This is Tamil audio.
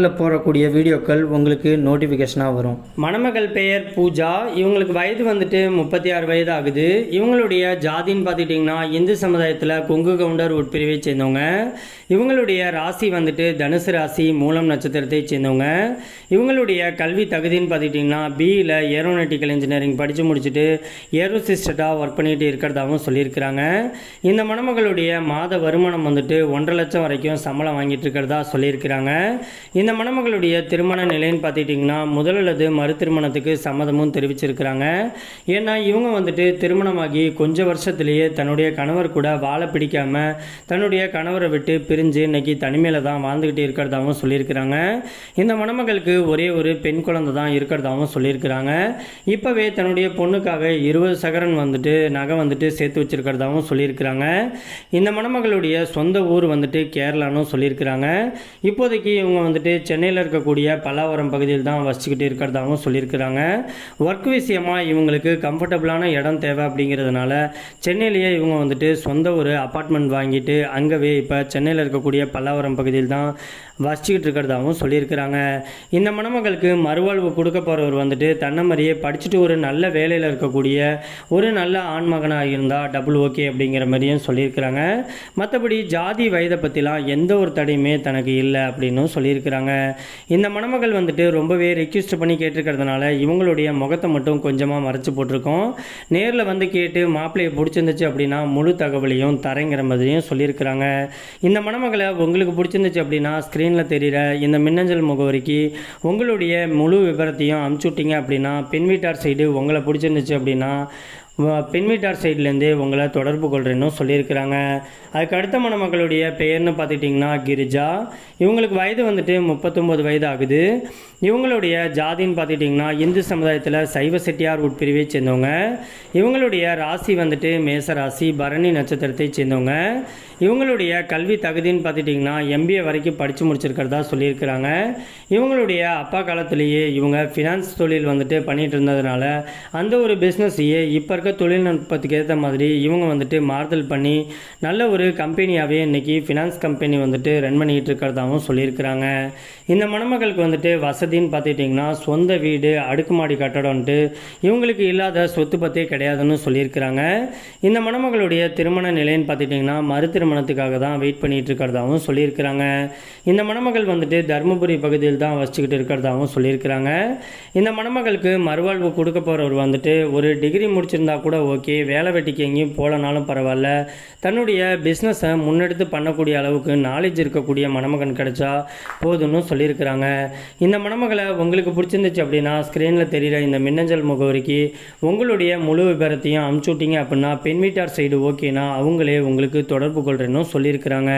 சேனலில் போடக்கூடிய வீடியோக்கள் உங்களுக்கு நோட்டிஃபிகேஷனாக வரும். மணமகள் பெயர் பூஜா. இவங்களுக்கு வயது வந்துட்டு முப்பத்தி ஆறு வயது ஆகுது இவங்களுடைய ஜாதின்னு பார்த்துக்கிட்டிங்கன்னா இந்து சமுதாயத்தில் கொங்கு கவுண்டர் உட்பிரிவை சேர்ந்தவங்க. இவங்களுடைய ராசி வந்துட்டு தனுசு ராசி மூலம் நட்சத்திரத்தை சேர்ந்தவங்க. இவங்களுடைய கல்வி தகுதின்னு பார்த்துக்கிட்டிங்கன்னா பிஇயில் ஏரோநாட்டிக்கல் இன்ஜினியரிங் படித்து முடிச்சுட்டு ஏரோசிஸ்டட்டாக ஒர்க் பண்ணிகிட்டு இருக்கிறதாகவும் சொல்லியிருக்கிறாங்க. இந்த மணமகளுடைய மாத வருமானம் வந்துட்டு ஒன்றரை லட்சம் வரைக்கும் சம்பளம் வாங்கிட்டு இருக்கிறதா சொல்லியிருக்கிறாங்க. இந்த மணமகளுடைய திருமண நிலைன்னு பார்த்துட்டிங்கன்னா முதல் அல்லது மறு திருமணத்துக்கு சம்மதமும் தெரிவிச்சிருக்கிறாங்க. ஏன்னா இவங்க வந்துட்டு திருமணமாகி கொஞ்ச வருஷத்துலேயே தன்னுடைய கணவர் கூட வாழ பிடிக்காம தன்னுடைய கணவரை விட்டு பிரிஞ்சு இன்னைக்கு தனிமையில் தான் வாழ்ந்துக்கிட்டு இருக்கிறதாகவும் சொல்லியிருக்கிறாங்க. இந்த மணமகளுக்கு ஒரே ஒரு பெண் குழந்தை தான் இருக்கிறதாகவும் சொல்லியிருக்கிறாங்க. இப்போவே தன்னுடைய பொண்ணுக்காக இருபது சகரன் வந்துட்டு நகை வந்துட்டு சேர்த்து வச்சிருக்கிறதாகவும் சொல்லியிருக்கிறாங்க. இந்த மணமகளுடைய சொந்த ஊர் வந்துட்டு கேரளான்னு சொல்லியிருக்கிறாங்க. இப்போதைக்கு இவங்க வந்துட்டு சென்னையில் இருக்கக்கூடிய பல்லாவரம் பகுதியில் தான் வசிச்சுக்கிட்டு இருக்கிறதாகவும் சொல்லியிருக்கிறாங்க. ஒர்க் விஷயமா இவங்களுக்கு கம்ஃபர்டபுளான இடம் தேவை அப்படிங்கிறதுனால சென்னையிலேயே இவங்க வந்துட்டு சொந்த ஒரு அப்பார்ட்மெண்ட் வாங்கிட்டு அங்கவே இப்போ சென்னையில் இருக்கக்கூடிய பல்லாவரம் பகுதியில் தான் வசிச்சுக்கிட்டு இருக்கிறதாகவும் சொல்லியிருக்கிறாங்க. இந்த மணமகளுக்கு மறுவாழ்வு கொடுக்க போகிறவர் வந்துட்டு தன்னை மாதிரியே படிச்சுட்டு ஒரு நல்ல வேலையில் இருக்கக்கூடிய ஒரு நல்ல ஆண்மகனாக இருந்தால் டபுள் ஓகே அப்படிங்கிற மாதிரியும் சொல்லியிருக்கிறாங்க. மற்றபடி ஜாதி வயதை பற்றிலாம் எந்த ஒரு தடையுமே தனக்கு இல்லை அப்படின்னும் சொல்லியிருக்கிறாங்க. இந்த மணமகள் வந்துட்டு ரொம்பவே ரெக்வஸ்ட் பண்ணி கேட்டிருக்கிறதுனால இவங்களுடைய முகத்தை மட்டும் கொஞ்சமாக மறைச்சி போட்டிருக்கோம். நேரில் வந்து கேட்டு மாப்பிள்ளையை பிடிச்சிருந்துச்சு அப்படின்னா முழு தகவலையும் தரேங்கிற மாதிரியும் சொல்லியிருக்கிறாங்க. இந்த மணமகளை உங்களுக்கு பிடிச்சிருந்துச்சு அப்படின்னா ஸ்க்ரீன் ஸ்க்ரீனில் தெரிகிற இந்த மின்னஞ்சல் முகவரிக்கு உங்களுடைய முழு விவரத்தையும் அமுச்சு விட்டீங்க அப்படின்னா பெண் வீட்டார் சைடு உங்களை பிடிச்சிருந்துச்சு அப்படின்னா வ- பெண் வீட்டார் உங்களை தொடர்பு கொள்கிறேன்னு சொல்லியிருக்கிறாங்க. அதுக்கு அடுத்த மணமக்களுடைய பெயர்னு பார்த்துக்கிட்டிங்கன்னா கிரிஜா. இவங்களுக்கு வயது வந்துட்டு முப்பத்தொம்போது வயது ஆகுது இவங்களுடைய ஜாதின்னு பார்த்துக்கிட்டிங்கன்னா இந்து சமுதாயத்தில் சைவ செட்டியார் உட்பிரிவை சேர்ந்தவங்க. இவங்களுடைய ராசி வந்துட்டு மேச ராசி பரணி நட்சத்திரத்தை சேர்ந்தவங்க. இவங்களுடைய கல்வி தகுதின்னு பார்த்துட்டிங்கன்னா எம்பிஏ வரைக்கும் படித்து முடிச்சிருக்கிறதா சொல்லியிருக்கிறாங்க. இவங்களுடைய அப்பா காலத்திலேயே இவங்க ஃபினான்ஸ் தொழில் வந்துட்டு பண்ணிகிட்டு இருந்ததுனால அந்த ஒரு பிஸ்னஸையே இப்போ இருக்க தொழில்நுட்பத்துக்கு ஏற்ற மாதிரி இவங்க வந்துட்டு மாறுதல் பண்ணி நல்ல ஒரு கம்பெனியாகவே இன்னைக்கு ஃபினான்ஸ் கம்பெனி வந்துட்டு ரன் பண்ணிக்கிட்டு இருக்கிறதாகவும் சொல்லியிருக்கிறாங்க. இந்த மணமகளுக்கு வந்துட்டு வசதின்னு பார்த்துக்கிட்டிங்கன்னா சொந்த வீடு அடுக்குமாடி கட்டடம்ன்ட்டு இவங்களுக்கு இல்லாத சொத்து பற்றே கிடையாதுன்னு சொல்லியிருக்கிறாங்க. இந்த மணமகளுடைய திருமண நிலைன்னு பார்த்துட்டிங்கன்னா மறு திருமணத்துக்காக தான் வெயிட் பண்ணிகிட்டு இருக்கிறதாகவும் சொல்லியிருக்கிறாங்க. இந்த மணமகள் வந்துட்டு தருமபுரி பகுதியில் தான் வச்சுக்கிட்டு இருக்கிறதாகவும் சொல்லியிருக்கிறாங்க. இந்த மணமகளுக்கு மறுவாழ்வு கொடுக்க போகிறவர் வந்துட்டு ஒரு டிகிரி முடிச்சிருந்த கூட ஓகே வேலை வெட்டிக்கு எங்கேயும் போகலனாலும் பரவாயில்ல. தன்னுடைய பிஸ்னஸை முன்னெடுத்து பண்ணக்கூடிய அளவுக்கு நாலேஜ் இருக்கக்கூடிய மணமகன் கிடைச்சா போதும்னு சொல்லியிருக்கிறாங்க. இந்த மணமகளை உங்களுக்கு பிடிச்சிருந்துச்சு அப்படின்னா ஸ்க்ரீனில் தெரிகிற இந்த மின்னஞ்சல் முகவரிக்கு உங்களுடைய முழு விபரத்தையும் அமுச்சு விட்டீங்க அப்படின்னா பெண் வீட்டார் சைடு ஓகேனா அவங்களே உங்களுக்கு தொடர்பு கொள்கிறேன்னு சொல்லியிருக்கிறாங்க.